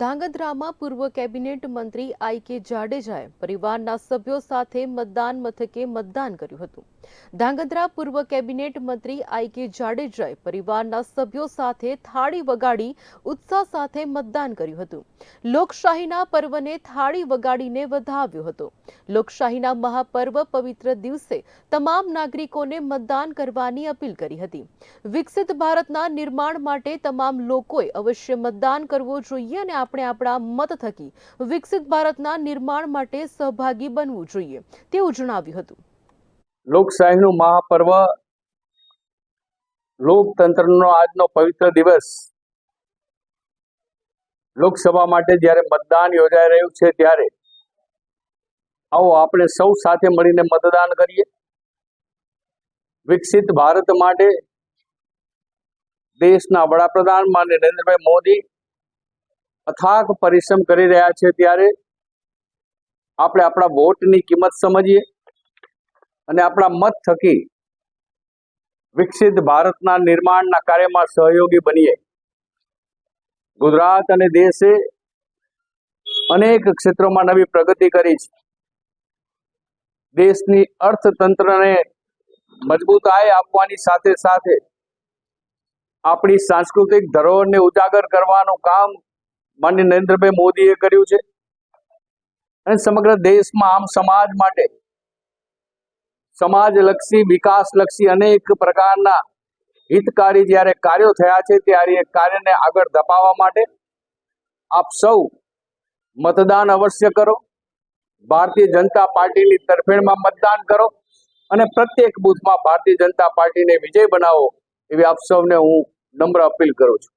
ધાંગધ્રામાં પૂર્વ કેબિનેટ મંત્રી આઈ કે જાડેજાએ પરિવારના સભ્યો સાથે મતદાન મથકે મતદાન કર્યું હતું. ધાંગધ્રા પૂર્વ કેબિનેટ મંત્રી આઈ કે જાડેજાએ પરિવારના સભ્યો સાથે થાળી વગાડી ઉત્સાહ સાથે મતદાન કર્યું હતું. લોકશાહીના પર્વને થાળી વગાડીને વધાવ્યો હતો. લોકશાહીના મહાપર્વ પવિત્ર દિવસે તમામ નાગરિકોને મતદાન કરવાની અપીલ કરી હતી. વિકસિત ભારતના નિર્માણ માટે તમામ લોકોએ અવશ્ય મતદાન કરવું જોઈએ અને આપણે આપણા મત થકી વિકસિત ભારતના નિર્માણ માટે સહભાગી બનવું જોઈએ, તેવું જણાવ્યું હતું. લોકશાહીનું મહાપર્વ, લોકતંત્રનો આજનો પવિત્ર દિવસ. લોકસભા માટે જ્યારે મતદાન યોજાઈ રહ્યું છે ત્યારે આવો આપણે સૌ સાથે મળીને મતદાન કરીએ. વિકસિત ભારત માટે દેશના વડાપ્રધાન માન્ય નરેન્દ્રભાઈ મોદી અથાગ પરિશ્રમ કરી રહ્યા છે ત્યારે આપણે આપણા વોટની કિંમત સમજીએ અને આપણા મત થકી વિકસિત ભારતના નિર્માણના કાર્યમાં સહયોગી બનીએ. ગુજરાત અને દેશે અનેક ક્ષેત્રોમાં નવી પ્રગતિ કરી છે. દેશની અર્થતંત્રને મજબૂતાઈ આપવાની સાથે સાથે આપણી સાંસ્કૃતિક ધરોહરને ઉજાગર કરવાનું કામ માનનીય નરેન્દ્રભાઈ મોદીએ કર્યું છે. અને સમગ્ર દેશમાં આમ સમાજ માટે સમાજલક્ષી, વિકાસલક્ષી અનેક પ્રકારના હિતકારી જ્યારે કાર્યો થયા છે, ત્યારે એ કાર્યને આગળ ધપાવવા માટે આપ સૌ મતદાન અવશ્ય કરો. ભારતીય જનતા પાર્ટીની તરફેણમાં મતદાન કરો અને પ્રત્યેક બૂથમાં ભારતીય જનતા પાર્ટીને વિજય બનાવો એવી આપ સૌને હું નમ્ર અપીલ કરું છું.